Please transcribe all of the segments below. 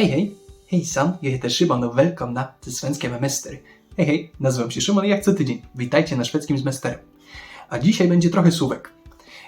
Hej, hej, hejsan, ja heter Szymon och välkomna till Svenska med Mäster. Hej, hej, nazywam się Szymon i jak co tydzień witajcie na szwedzkim z. A dzisiaj będzie trochę słówek.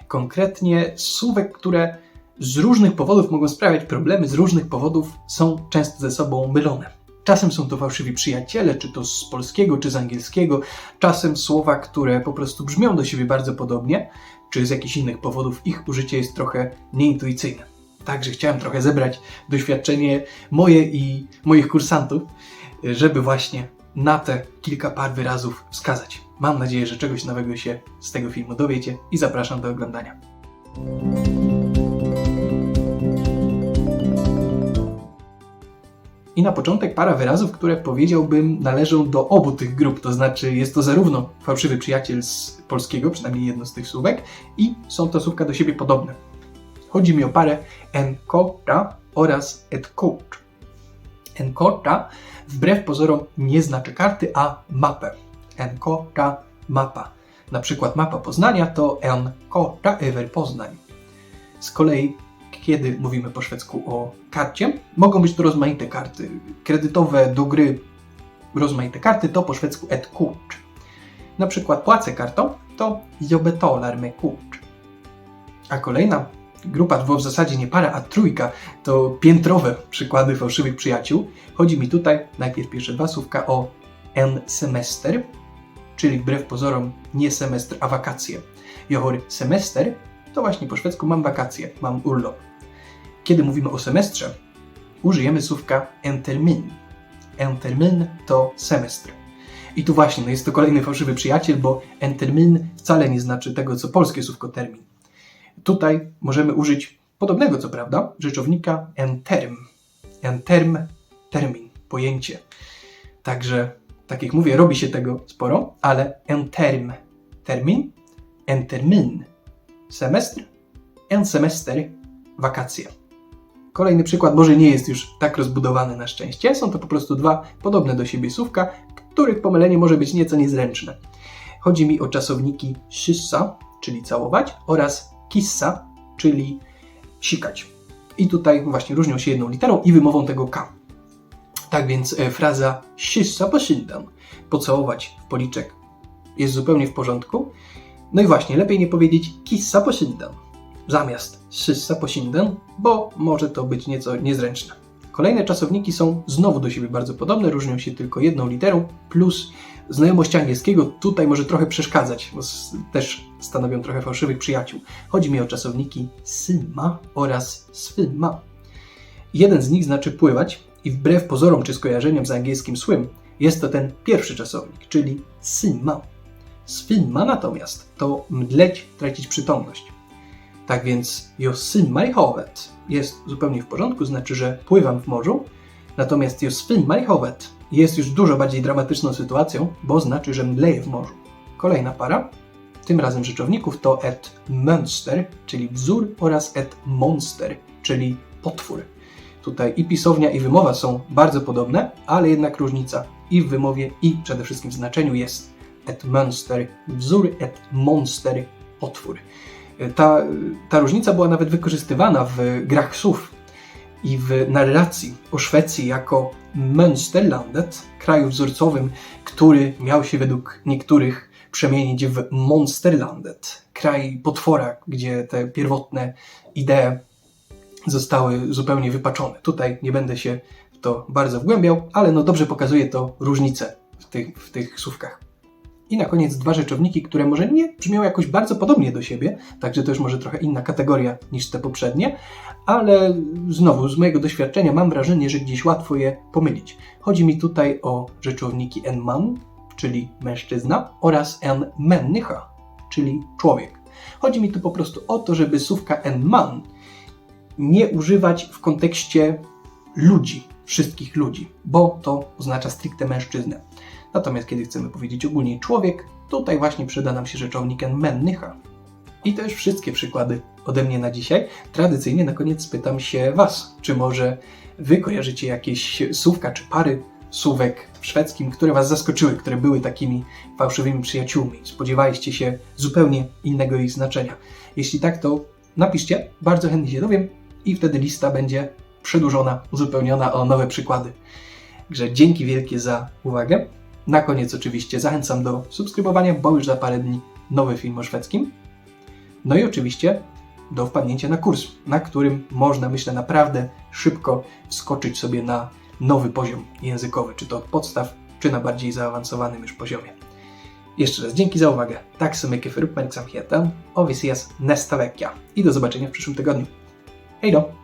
Konkretnie słówek, które z różnych powodów mogą sprawiać problemy, z różnych powodów są często ze sobą mylone. Czasem są to fałszywi przyjaciele, czy to z polskiego, czy z angielskiego, czasem słowa, które po prostu brzmią do siebie bardzo podobnie, czy z jakichś innych powodów ich użycie jest trochę nieintuicyjne. Także chciałem trochę zebrać doświadczenie moje i moich kursantów, żeby właśnie na te kilka par wyrazów wskazać. Mam nadzieję, że czegoś nowego się z tego filmu dowiecie i zapraszam do oglądania. I na początek para wyrazów, które powiedziałbym należą do obu tych grup, to znaczy jest to zarówno fałszywy przyjaciel z polskiego, przynajmniej jedno z tych słówek, i są to słówka do siebie podobne. Chodzi mi o parę enkota oraz etkort. Enkota wbrew pozorom nie znaczy karty, a mapę. Enkota mapa. Na przykład mapa Poznania to enkota över Poznań. Z kolei kiedy mówimy po szwedzku o karcie, mogą być to rozmaite karty. Kredytowe do gry rozmaite karty to po szwedzku et. Na przykład płacę kartą to jag betalar med kort. A kolejna grupa, bo w zasadzie nie para, a trójka, to piętrowe przykłady fałszywych przyjaciół. Chodzi mi tutaj najpierw pierwsze dwa słówka o en semester, czyli wbrew pozorom nie semestr, a wakacje. Johor semester to właśnie po szwedzku mam wakacje, mam urlop. Kiedy mówimy o semestrze, użyjemy słówka en termin. En termin to semestr. I tu właśnie, no jest to kolejny fałszywy przyjaciel, bo en termin wcale nie znaczy tego, co polskie słówko termin. Tutaj możemy użyć podobnego, co prawda, rzeczownika en term. En term, termin, pojęcie. Także, tak jak mówię, robi się tego sporo, ale en term, termin, en termin, semestr, en semester, wakacje. Kolejny przykład może nie jest już tak rozbudowany na szczęście. Są to po prostu dwa podobne do siebie słówka, których pomylenie może być nieco niezręczne. Chodzi mi o czasowniki szyssa, czyli całować, oraz kissa, czyli sikać. I tutaj właśnie różnią się jedną literą i wymową tego K. Tak więc e, fraza szyssa på kinden, pocałować w policzek, jest zupełnie w porządku. No i właśnie, lepiej nie powiedzieć kissa på kinden, zamiast szyssa på kinden, bo może to być nieco niezręczne. Kolejne czasowniki są znowu do siebie bardzo podobne, różnią się tylko jedną literą, plus znajomość angielskiego tutaj może trochę przeszkadzać, bo też stanowią trochę fałszywych przyjaciół. Chodzi mi o czasowniki syma oraz swima. Jeden z nich znaczy pływać i wbrew pozorom czy skojarzeniom z angielskim swim, jest to ten pierwszy czasownik, czyli syma. Swima natomiast to mdleć, tracić przytomność. Tak więc i havet jest zupełnie w porządku, znaczy, że pływam w morzu, natomiast i havet jest już dużo bardziej dramatyczną sytuacją, bo znaczy, że mdleję w morzu. Kolejna para, tym razem rzeczowników, to et mönster, czyli wzór, oraz et monster, czyli potwór. Tutaj i pisownia, i wymowa są bardzo podobne, ale jednak różnica i w wymowie, i przede wszystkim w znaczeniu jest et mönster, wzór, et monster, potwór. Ta, ta różnica była nawet wykorzystywana w grach słów i w narracji o Szwecji jako Mönsterlandet, kraju wzorcowym, który miał się według niektórych przemienić w Monsterlandet, kraj potwora, gdzie te pierwotne idee zostały zupełnie wypaczone. Tutaj nie będę się w to bardzo wgłębiał, ale no dobrze pokazuje to różnicę w tych, w tych słówkach. I na koniec dwa rzeczowniki, które może nie brzmią jakoś bardzo podobnie do siebie, także to już może trochę inna kategoria niż te poprzednie, ale znowu z mojego doświadczenia mam wrażenie, że gdzieś łatwo je pomylić. Chodzi mi tutaj o rzeczowniki en man, czyli mężczyzna, oraz en människa, czyli człowiek. Chodzi mi tu po prostu o to, żeby słówka en man nie używać w kontekście ludzi, wszystkich ludzi, bo to oznacza stricte mężczyznę. Natomiast kiedy chcemy powiedzieć ogólnie człowiek, tutaj właśnie przyda nam się rzeczownik männicha. I to już wszystkie przykłady ode mnie na dzisiaj. Tradycyjnie na koniec spytam się Was, czy może Wy kojarzycie jakieś słówka czy pary słówek w szwedzkim, które Was zaskoczyły, które były takimi fałszywymi przyjaciółmi. Spodziewaliście się zupełnie innego ich znaczenia. Jeśli tak, to napiszcie, bardzo chętnie się dowiem i wtedy lista będzie przedłużona, uzupełniona o nowe przykłady. Także dzięki wielkie za uwagę. Na koniec oczywiście zachęcam do subskrybowania, bo już za parę dni nowy film o szwedzkim. No i oczywiście do wpadnięcia na kurs, na którym można, myślę, naprawdę szybko wskoczyć sobie na nowy poziom językowy, czy to od podstaw, czy na bardziej zaawansowanym już poziomie. Jeszcze raz dzięki za uwagę. Tak så mycket för uppmärksamheten och vi ses nästa vecka. I do zobaczenia w przyszłym tygodniu. Hej då!